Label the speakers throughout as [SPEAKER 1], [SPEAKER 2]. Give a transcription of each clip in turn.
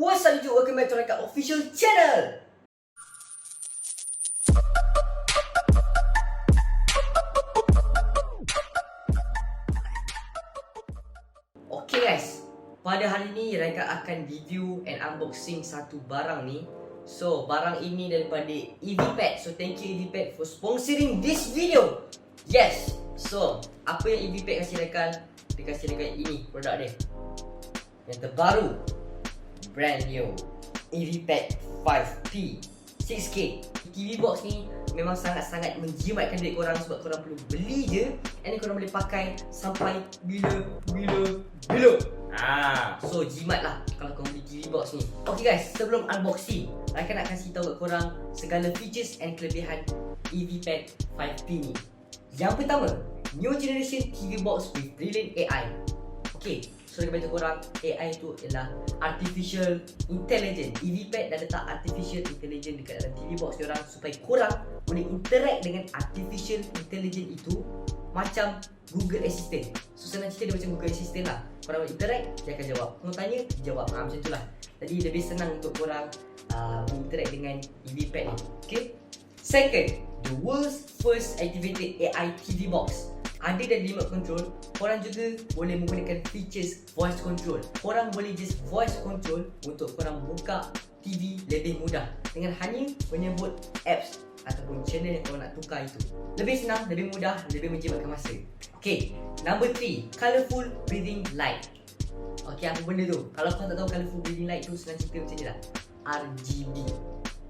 [SPEAKER 1] What's up YouTube? Welcome back to Reka Official Channel. Okay guys, pada hari ni Reka akan review and unboxing satu barang ni. So, barang ini daripada EVPad. So, thank you EVPad for sponsoring this video. Yes. So, apa yang EVPad kasih Reka? Dia kasih Reka ini produk dia. Yang terbaru. Brand new. EVPad 5P 6K. TV box ni memang sangat-sangat menjimatkan duit korang sebab korang perlu beli je and korang boleh pakai sampai bila bila bila. Ah, so jimat lah kalau korang beli TV box ni. Okay guys, sebelum unboxing, Raka nak kasih tahu kat korang segala features and kelebihan EVPad 5P ni. Yang pertama, new generation TV box with brilliant AI. Okay, so dia beritahu korang AI tu ialah Artificial Intelligence. EVPad dah letak Artificial Intelligence dekat dalam TV box diorang Supaya korang boleh interact dengan Artificial Intelligence itu Macam Google Assistant. So senang cerita dia macam Google Assistant lah. Korang boleh interact, dia akan jawab. Korang tanya, dia jawab. Ha, Macam tu lah. Jadi lebih senang untuk korang uh, Interact dengan EVPad ni. Okay? Second, the world's first activated AI TV box ada dan remote control. Korang juga boleh menggunakan features voice control. Korang boleh just voice control Untuk korang buka TV lebih mudah Dengan hanya menyebut apps Ataupun channel yang korang nak tukar itu. Lebih senang, lebih mudah, lebih menjimatkan masa. Okay, number 3 Colourful breathing light. Okay, apa benda tu? Kalau korang tak tahu colourful breathing light tu Senang cerita macam ni lah. RGB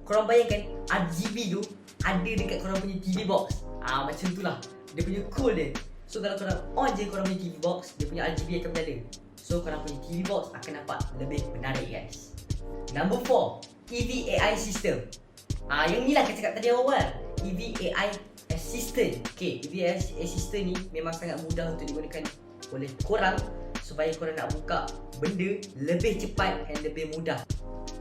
[SPEAKER 1] Korang bayangkan RGB tu Ada dekat korang punya TV box. Ah Macam tu lah dia punya cool dia So kalau korang on je korang punya TV box Dia punya RGB akan menyala So korang punya TV box akan nampak lebih menarik guys. Number 4 EV AI system. Ah Yang ni lah kita cakap tadi awal. EV AI Assistant. Okay EV AI Assistant ni memang sangat mudah untuk digunakan oleh korang Supaya korang nak buka benda lebih cepat dan lebih mudah.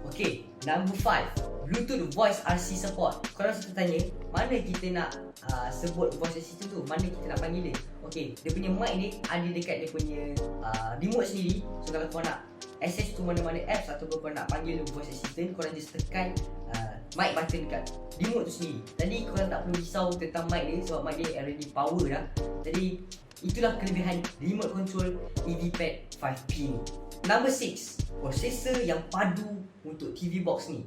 [SPEAKER 1] Okay, number 5 Bluetooth Voice RC Support. Korang suka tanya Mana kita nak uh, sebut voice assistant tu Mana kita nak panggil dia? Okay, dia punya mic ni Ada dekat dia punya uh, remote sendiri. So kalau korang nak access tu mana-mana apps Ataupun korang nak panggil voice assistant Korang just tekan uh, mic button dekat remote tu sendiri. Jadi korang tak perlu risau tentang mic dia Sebab mic dia already power dah. Jadi itulah kelebihan remote control EVPad 5P ni. Number 6 Prosesor yang padu untuk TV box ni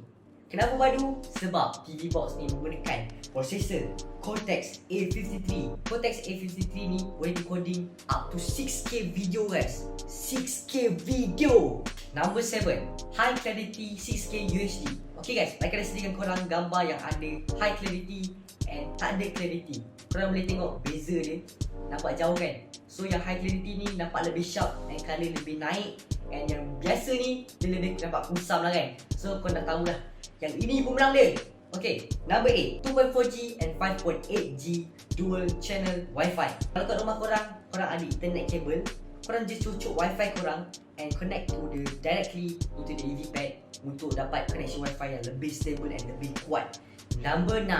[SPEAKER 1] Kenapa padu? Sebab TV box ni menggunakan prosesor Cortex A53. Cortex A53 ni boleh decoding up to 6K video guys. 6K video. Number 7 High clarity 6K UHD Okay guys, mereka dah sediakan korang gambar yang ada high clarity and tak ada clarity Korang boleh tengok beza dia. Nampak jauh kan? So yang high clarity ni nampak lebih sharp and colour lebih naik. And yang biasa ni dia lebih nampak kusam lah kan? So kau dah tahu lah Yang ini pun menang dia. Okay, number 8 2.4G and 5.8G dual channel wifi. Kalau kat rumah korang, korang ada internet cable Korang just cucuk wifi korang And connect to the directly into the EV pad Untuk dapat connection wifi yang lebih stable and lebih kuat. Number 9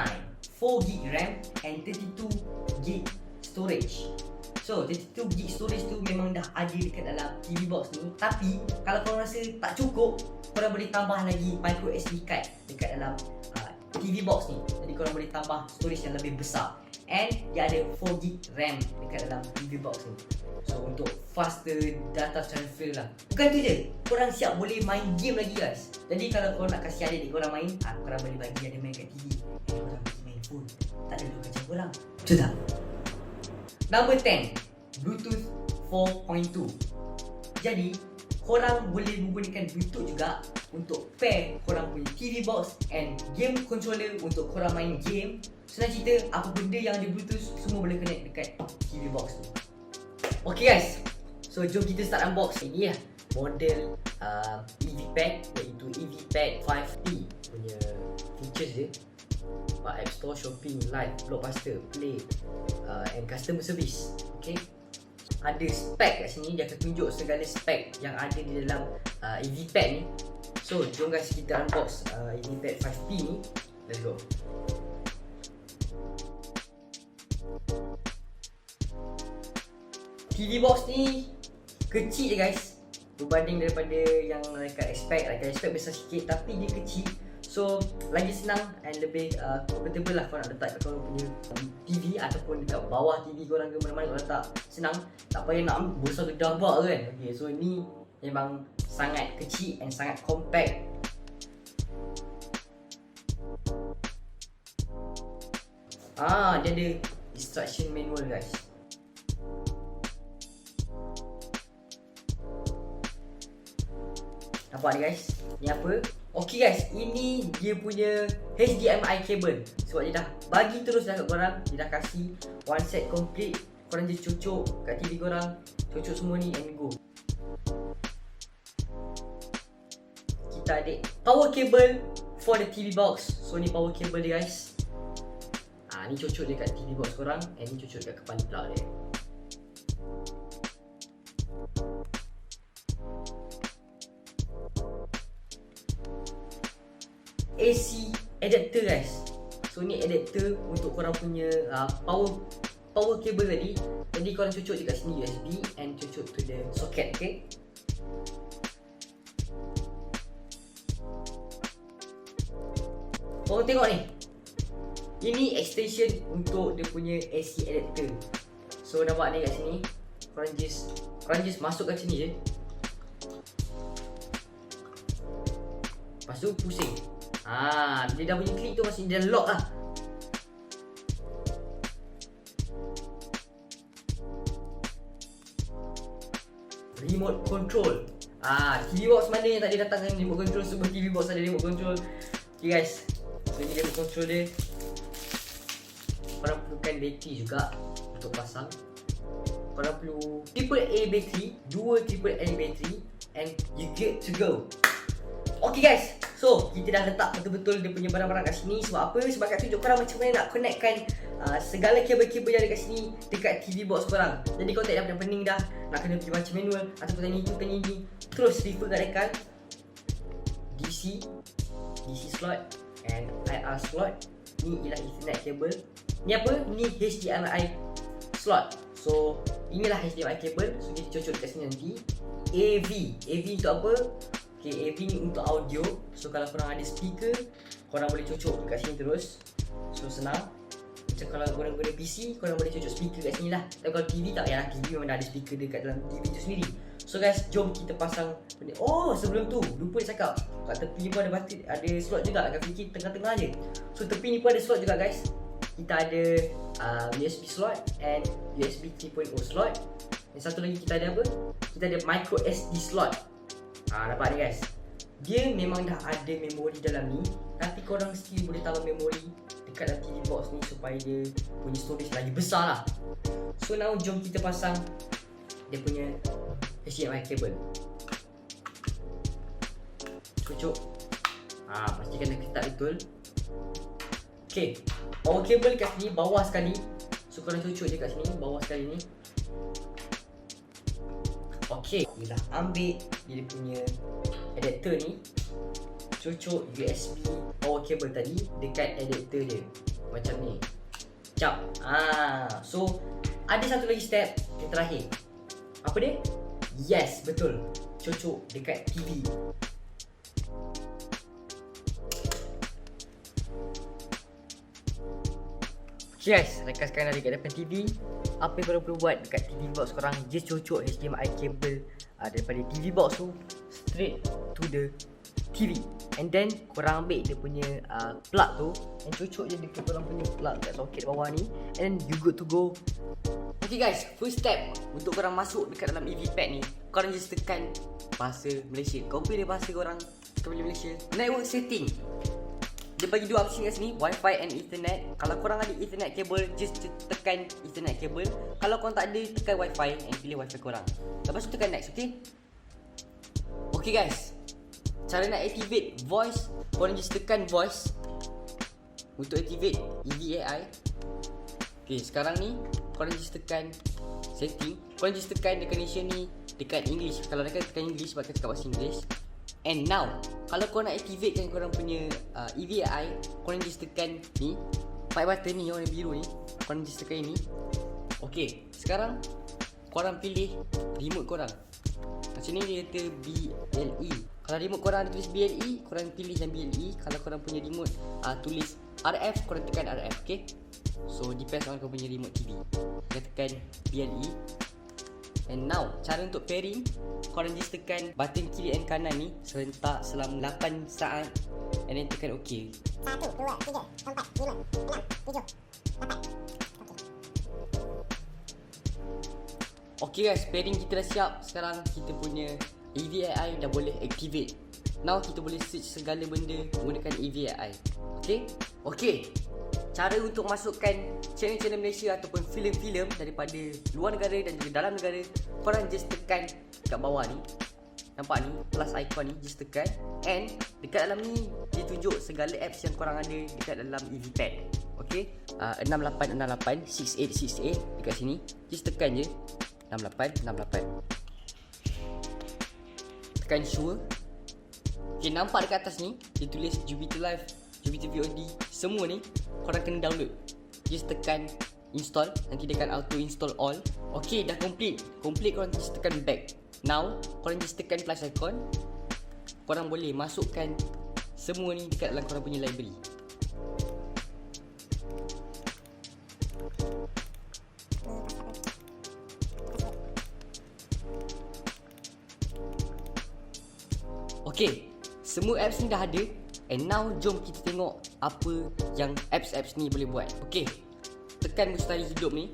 [SPEAKER 1] 4GB RAM and 32GB storage So 32GB storage tu memang dah ada dekat dalam TV box ni Tapi kalau korang rasa tak cukup Korang boleh tambah lagi micro SD card dekat dalam uh, TV box ni. Jadi korang boleh tambah storage yang lebih besar. And dia ada 4GB RAM dekat dalam TV box ni So untuk faster data transfer lah. Bukan tu je. Korang siap boleh main game lagi guys. Jadi kalau korang nak kasih adik korang main ah, Korang boleh bagi ada main kat TV And korang pergi main phone. Tak ada dua macam korang. Betul tak? Number 10 Bluetooth 4.2 Jadi Korang boleh menggunakan Bluetooth juga Untuk pair korang punya TV box And game controller Untuk korang main game. Senang cerita Apa benda yang ada Bluetooth Semua boleh connect dekat TV box tu. Okay guys. So jom kita start unbox Ini lah. Model uh, EVPad Iaitu EVPad 5P Punya features dia uh, App Store, Shopping, Live, Blockbuster, Play uh, and Customer Service. Okay. Ada spek kat sini, dia akan tunjuk segala spek yang ada di dalam uh, EVPad ni. So, jom guys kita unbox uh, EVPad 5P ni. Let's go. TV box ni kecil je guys. berbanding daripada yang mereka expect mereka expect besar sikit tapi dia kecil so lagi senang and lebih uh, comfortable lah kau nak letak kat korang punya TV ataupun dekat bawah TV korang ke mana-mana kau letak senang tak payah nak ambil besar gedah bak kan okay, so ni memang sangat kecil and sangat compact Ah, dia ada instruction manual guys. Nampak ni guys? Ni apa? Okay guys, ini dia punya HDMI cable. Sebab dia dah bagi terus dah kat korang. Dia dah kasih one set complete. Korang just cucuk kat TV korang. Cucuk semua ni and go. Kita ada power cable for the TV box. So ni power cable dia guys. Ah ni cucuk dekat TV box korang and ni cucuk dekat kepala plug dia. AC adapter guys. So ni adapter untuk korang punya uh, power power cable tadi. Jadi korang cucuk dekat sini USB and cucuk to the socket, okay? Korang tengok ni. Ini extension untuk dia punya AC adapter. So nampak ni kat sini. Korang just korang just masuk kat sini je. Lepas tu pusing. Ah, dia dah bunyi klik tu masih dia lock lah. Remote control. Ah, TV box mana yang tak ada datang dengan remote control? Semua TV box ada remote control. Okay guys. So ni remote control dia. Korang perlukan bateri juga Untuk pasang. Korang perlu Triple A bateri Dua triple A bateri And you get to go. Okay guys So kita dah letak betul-betul dia punya barang-barang kat sini. Sebab apa? Sebab kat tunjuk korang macam mana nak connectkan uh, Segala kabel-kabel yang ada kat sini Dekat TV box korang. Jadi kau tak dah pening dah. Nak kena pergi baca manual Atau tanya itu tanya ini Terus refer kat rekan. DC DC slot And IR slot. Ni ialah ethernet cable Ni apa? Ni HDMI slot. So inilah HDMI cable So kita cocok dekat sini nanti. AV AV untuk apa? AV ni untuk audio. So kalau korang ada speaker Korang boleh cocok dekat sini terus. So senang. Macam kalau korang guna PC Korang boleh cocok speaker kat sini lah. Tapi kalau TV tak payahlah TV memang dah ada speaker dekat dalam TV tu sendiri. So guys, jom kita pasang benda Oh, sebelum tu, lupa dia cakap Kat tepi pun ada batik, ada slot juga Kat fikir tengah-tengah je. So tepi ni pun ada slot juga guys. Kita ada uh, USB slot And USB 3.0 slot. Yang satu lagi kita ada apa? Kita ada micro SD slot Ha, nampak ni guys. Dia memang dah ada memori dalam ni. Tapi korang still boleh tambah memori Dekat dalam TV box ni Supaya dia punya storage lagi besar lah. So now jom kita pasang Dia punya HDMI cable. Kucuk ha, Pastikan dia ketat betul. Okay. Power cable kat sini bawah sekali. So korang cucuk je kat sini Bawah sekali ni Okay, kita dah ambil dia punya adapter ni Cucuk USB power cable tadi dekat adapter dia. Macam ni. Cap ah, So, ada satu lagi step yang terakhir. Apa dia? Yes, betul. Cucuk dekat TV rekan sekarang dah dekat depan TV Apa yang korang perlu buat dekat TV box korang Just cocok HDMI cable uh, Daripada TV box tu Straight to the TV And then korang ambil dia punya uh, plug tu And cocok je dekat korang punya plug kat soket bawah ni. And you good to go. Okay guys, first step Untuk korang masuk dekat dalam EV pad ni Korang just tekan bahasa Malaysia. Kau pilih bahasa korang pilih Malaysia. Network setting dia bagi dua option kat sini Wi-Fi and Ethernet Kalau korang ada Ethernet cable Just tekan Ethernet cable Kalau korang tak ada Tekan Wi-Fi And pilih Wi-Fi korang. Lepas tu tekan next Okay Okay guys. Cara nak activate voice Korang just tekan voice. Untuk activate EVAI Okay sekarang ni Korang just tekan Setting. Korang just tekan Recognition ni Dekat English. Kalau dekat tekan English Sebab cakap bahasa English And now Kalau korang nak activate kan korang punya uh, EVI Korang just tekan ni Pipe button ni warna biru ni Korang just tekan ini Okay Sekarang Korang pilih Remote korang. Macam ni dia kata BLE Kalau remote korang ada tulis BLE Korang pilih yang BLE Kalau korang punya remote uh, tulis RF Korang tekan RF okay? So depends on korang punya remote TV Kita tekan BLE And now Cara untuk pairing Korang just tekan button kiri and kanan ni Serentak selama 8 saat. And then tekan OK.
[SPEAKER 2] Satu, dua, tiga, empat, lima, enam, tujuh, lapan.
[SPEAKER 1] Okay guys, pairing kita dah siap. Sekarang kita punya AVI dah boleh activate. Now kita boleh search segala benda menggunakan AVI Okay? Okay Cara untuk masukkan channel-channel Malaysia ataupun filem-filem daripada luar negara dan juga dalam negara Korang just tekan kat bawah ni. Nampak ni, plus icon ni, just tekan. And dekat dalam ni dia tunjuk segala apps yang korang ada dekat dalam EVPad Okay, uh, 6868 6868 dekat sini. Just tekan je. 6868 Tekan sure. Okay nampak dekat atas ni Dia tulis Jupiter Live Jupiter VOD Semua ni Korang kena download. Just tekan install. Nanti dia akan auto install all. Okay dah complete. Complete korang just tekan back. Now Korang just tekan plus icon. Korang boleh masukkan Semua ni dekat dalam korang punya library. Okay, semua apps ni dah ada And now jom kita tengok apa yang apps-apps ni boleh buat. Okay, tekan mustari hidup ni.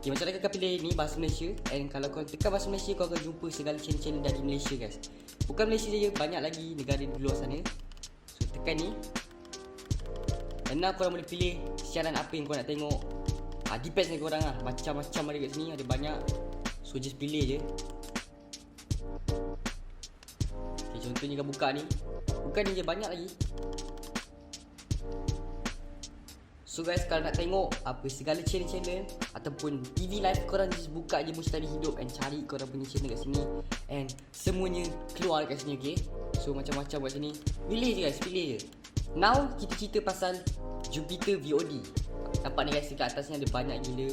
[SPEAKER 1] Okay, macam mana kau pilih ni bahasa Malaysia. And kalau kau tekan bahasa Malaysia kau akan jumpa segala channel-channel dari Malaysia guys. Bukan Malaysia saja, banyak lagi negara di luar sana. So tekan ni. And now korang boleh pilih siaran apa yang kau nak tengok. Ah, Depends dengan korang lah. Macam-macam ada kat sini, ada banyak. So just pilih je. Okay, contohnya kau buka ni Bukan ni je, banyak lagi. So guys, kalau nak tengok apa segala channel-channel Ataupun TV live korang just buka je Mustari Hidup And cari korang punya channel kat sini. And semuanya keluar kat sini, okay? So macam-macam kat sini. Pilih je guys, pilih je. Now, kita cerita pasal Jupiter VOD Nampak ni guys, dekat atas ni ada banyak gila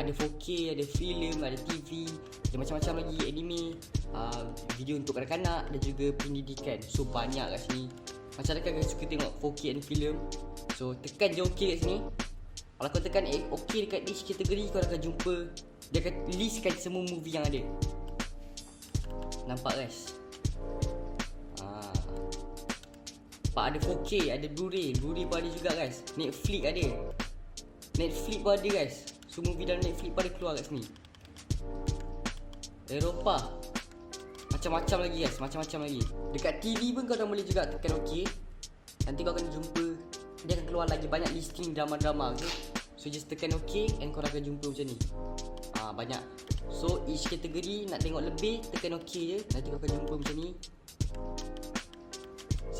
[SPEAKER 1] ada 4K, ada filem, ada TV Ada macam-macam lagi anime uh, Video untuk kanak-kanak dan juga pendidikan. So banyak kat sini. Macam adakah kalian suka tengok 4K and filem So tekan je OK kat sini. Kalau kau tekan eh, OK dekat each kategori Kau akan jumpa Dia akan listkan semua movie yang ada. Nampak guys? Ah. Nampak ada 4K, ada Blu-ray. Blu-ray pun ada juga guys. Netflix ada. Netflix pun ada guys So movie dalam Netflix pada keluar kat sini. Eropah. Macam-macam lagi guys. Macam-macam lagi. Dekat TV pun kau dah boleh juga tekan OK. Nanti kau akan jumpa Dia akan keluar lagi banyak listing drama-drama okay? So just tekan OK And kau akan jumpa macam ni. Ah Banyak. So each kategori nak tengok lebih Tekan OK je. Nanti kau akan jumpa macam ni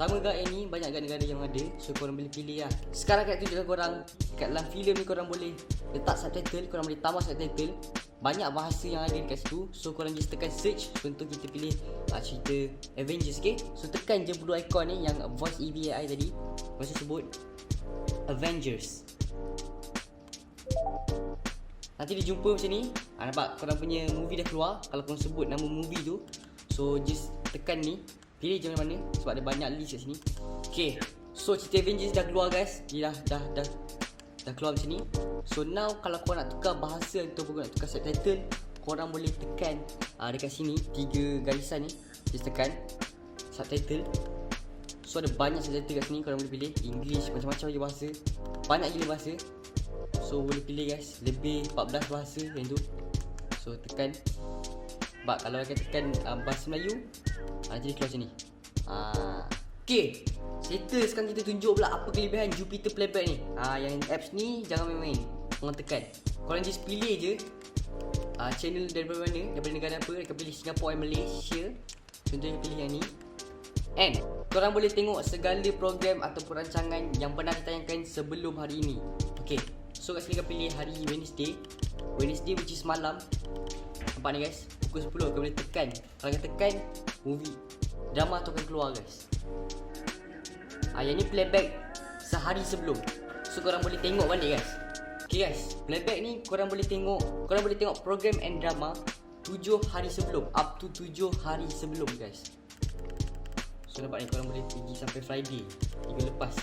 [SPEAKER 1] sama gak yang ni banyak gak negara yang ada So korang boleh pilih lah. Sekarang kat tunjukkan korang Kat dalam filem ni korang boleh Letak subtitle Korang boleh tambah subtitle. Banyak bahasa yang ada dekat situ So korang just tekan search Contoh kita pilih uh, Cerita Avengers okay? So tekan je blue icon ni Yang voice EVAI tadi Masa sebut Avengers. Nanti dia jumpa macam ni ha, Nampak korang punya movie dah keluar Kalau korang sebut nama movie tu So just tekan ni Pilih je mana Sebab ada banyak list kat sini. Okay So cerita Avengers dah keluar guys. Dia dah dah dah, dah keluar macam ni. So now kalau kau nak tukar bahasa Ataupun kau nak tukar subtitle Korang boleh tekan uh, Dekat sini Tiga garisan ni. Just tekan Subtitle. So ada banyak subtitle kat sini Korang boleh pilih. English Macam-macam lagi bahasa. Banyak gila bahasa. So boleh pilih guys. Lebih 14 bahasa yang tu. So tekan Sebab kalau akan tekan uh, bahasa Melayu uh, Jadi keluar macam ni. Uh, Okay Settle sekarang kita tunjuk pula Apa kelebihan Jupiter Playback ni. Uh, Yang apps ni Jangan main-main. Korang tekan. Korang just pilih je uh, Channel daripada mana Daripada negara apa Mereka pilih Singapore and Malaysia. Contohnya pilih yang ni. And Korang boleh tengok segala program Ataupun rancangan Yang pernah ditayangkan sebelum hari ini. Okay So kat sini kau pilih hari Wednesday. Wednesday which is malam. Nampak ni guys Pukul 10 kau boleh tekan. Kalau kau tekan Movie Drama tu akan keluar guys. Ah, Yang ni playback Sehari sebelum. So korang boleh tengok balik guys. Okay guys. Playback ni korang boleh tengok Korang boleh tengok program and drama 7 hari sebelum. Up to 7 hari sebelum guys. So nampak ni korang boleh pergi sampai Friday Minggu lepas.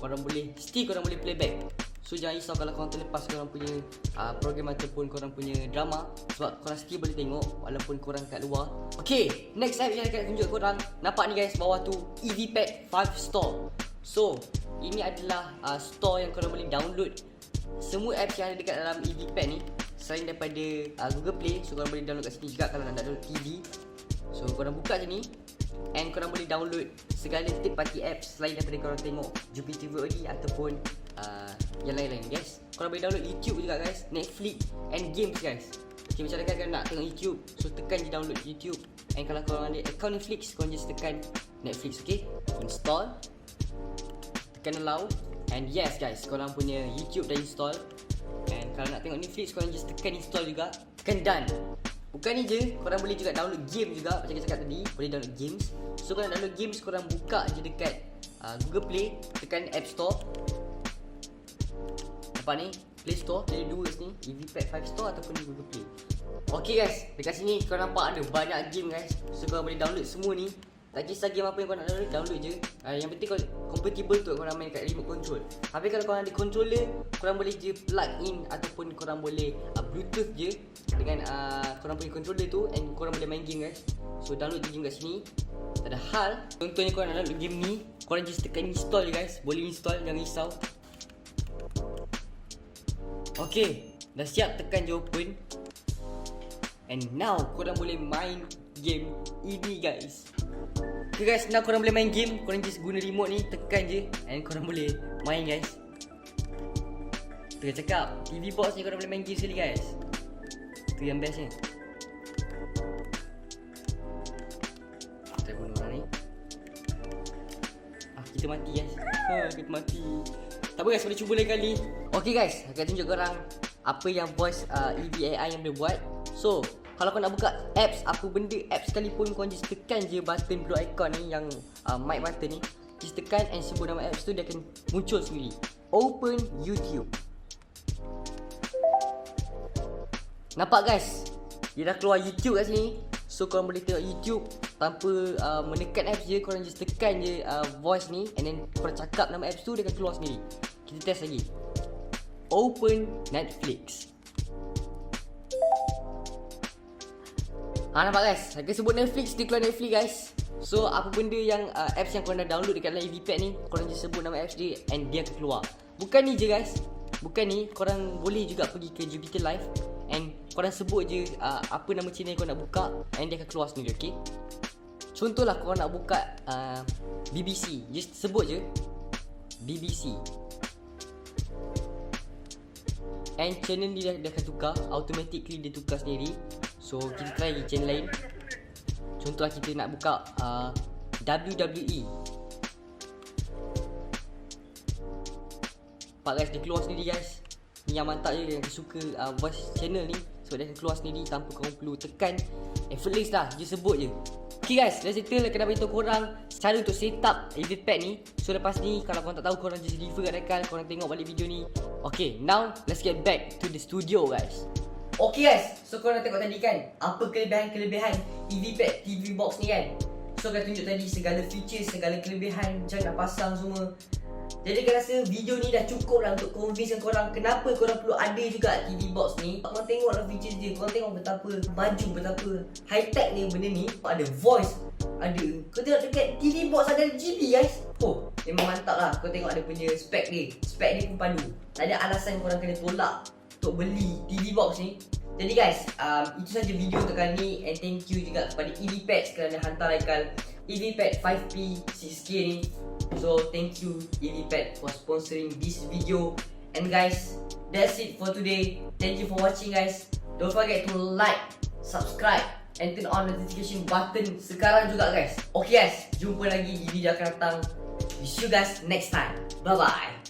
[SPEAKER 1] Korang boleh Still korang boleh playback So jangan risau kalau korang terlepas korang punya uh, program ataupun korang punya drama. Sebab korang still boleh tengok walaupun korang kat luar. Okay, next app yang akan tunjuk korang. Nampak ni guys bawah tu EVPad 5 Store. So, ini adalah uh, store yang korang boleh download Semua apps yang ada dekat dalam EVPad ni. Selain daripada uh, Google Play So korang boleh download kat sini juga kalau nak download TV So korang buka sini And korang boleh download segala third party apps Selain daripada korang tengok Jupiter VOD ataupun uh, yang lain-lain guys. Korang boleh download YouTube juga guys. Netflix and games guys. Okay macam dekat korang nak tengok YouTube? So tekan je download YouTube. And kalau korang ada account Netflix Korang just tekan Netflix okay Install. Tekan allow. And yes guys Korang punya YouTube dah install. And kalau nak tengok Netflix Korang just tekan install juga. Tekan done. Bukan ni je Korang boleh juga download game juga. Macam kita cakap tadi Boleh download games. So korang download games Korang buka je dekat uh, Google Play. Tekan App Store Nampak ni Play Store Ada dua sini EVPad 5 Store Ataupun Google Play. Okay guys. Dekat sini kau nampak ada banyak game guys. So korang boleh download semua ni. Tak kisah game apa yang kau nak download Download je. Uh, Yang penting kau compatible tu Korang main kat remote control. Habis kalau korang ada controller Korang boleh je plug in Ataupun korang boleh uh, Bluetooth je Dengan uh, korang punya controller tu And korang boleh main game guys. So download je game kat sini. Tak ada hal. Contohnya korang nak download game ni Korang just tekan install je guys. Boleh install jangan risau Okay Dah siap tekan open And now korang boleh main game ini guys. Okay guys now korang boleh main game. Korang just guna remote ni tekan je. And korang boleh main guys. Tengah cakap TV box ni korang boleh main game sekali guys. Tu yang best ni Kita bunuh orang ni. Ah kita mati guys. Ha, Kita mati Tak apa guys boleh cuba lain kali. Okay guys Akan tunjuk korang. Apa yang voice uh, EVAI yang boleh buat. So kalau kau nak buka apps Apa benda apps sekalipun Kau just tekan je button blue icon ni Yang uh, mic button ni. Just tekan and sebut nama apps tu Dia akan muncul sendiri. Open YouTube. Nampak guys? Dia dah keluar YouTube kat sini. So korang boleh tengok YouTube Tanpa uh, menekan apps je Korang just tekan je uh, voice ni And then korang cakap nama apps tu Dia akan keluar sendiri. Kita test lagi. Open Netflix. Ha nampak guys? Saya sebut Netflix Dia keluar Netflix guys. So apa benda yang uh, Apps yang korang dah download Dekat dalam EVPad ni Korang just sebut nama apps dia And dia akan keluar. Bukan ni je guys. Bukan ni Korang boleh juga pergi ke Jupiter Live And korang sebut je uh, Apa nama channel yang korang nak buka And dia akan keluar sendiri okay Contohlah korang nak buka uh, BBC Just sebut je BBC And channel ni dia, dia akan tukar. Automatically dia tukar sendiri. So kita try channel lain. Contohlah kita nak buka uh, WWE Nampak guys dia keluar sendiri guys. Ni yang mantap je yang suka uh, voice channel ni. So dia akan keluar sendiri tanpa korang perlu tekan Effortless lah. Je sebut je Okay guys let's settle Kena beritahu korang. Cara untuk set up EVPad ni So lepas ni kalau korang tak tahu Korang just refer kat dekat Korang tengok balik video ni. Okay now let's get back to the studio guys. Okay guys So korang dah tengok tadi kan? Apa kelebihan-kelebihan EVPad TV box ni kan? So dah tunjuk tadi segala feature Segala kelebihan Macam nak pasang semua jadi aku rasa video ni dah cukup lah untuk convince korang Kenapa korang perlu ada juga TV box ni. Korang tengoklah features dia Korang tengok betapa baju, betapa high tech ni benda ni. Ada voice Ada Kau tengok dekat TV box ada GB guys. Oh memang mantap lah. Kau tengok ada punya spek dia. Spek dia pun padu Tak ada alasan korang kena tolak Untuk beli TV box ni. Jadi guys, um, itu saja video untuk kali ni. And thank you juga kepada EVPads kerana hantar Aikal EVPad 5P 6K ni. So thank you. EVPad for sponsoring this video. And guys, that's it for today. Thank you for watching guys. Don't forget to like, subscribe And turn on notification button sekarang juga guys. Okay guys, jumpa lagi di video akan datang. See you guys next time. Bye bye